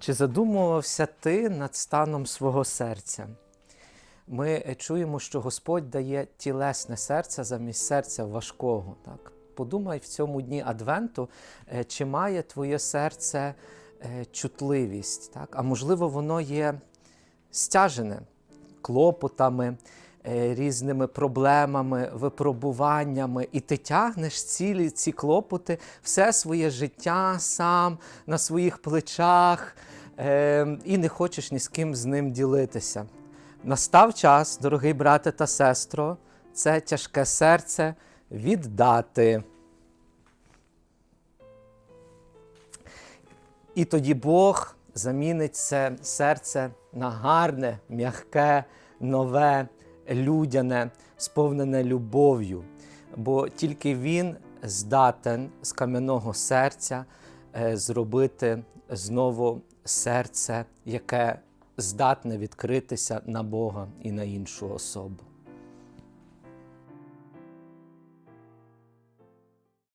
Чи задумувався ти над станом свого серця? Ми е, чуємо, що Господь дає тілесне серце замість серця важкого. Так? Подумай в цьому дні Адвенту, е, чи має твоє серце е, чутливість, так? а можливо, воно є стяжене клопотами, різними проблемами, випробуваннями, і ти тягнеш цілі ці клопоти, все своє життя сам на своїх плечах, е, і не хочеш ні з ким з ним ділитися. Настав час, дорогий брате та сестро, це тяжке серце віддати. І тоді Бог замінить це серце на гарне, м'яке, нове, людяне, сповнене любов'ю. Бо тільки Він здатен з кам'яного серця е, зробити знову серце, яке здатне відкритися на Бога і на іншу особу.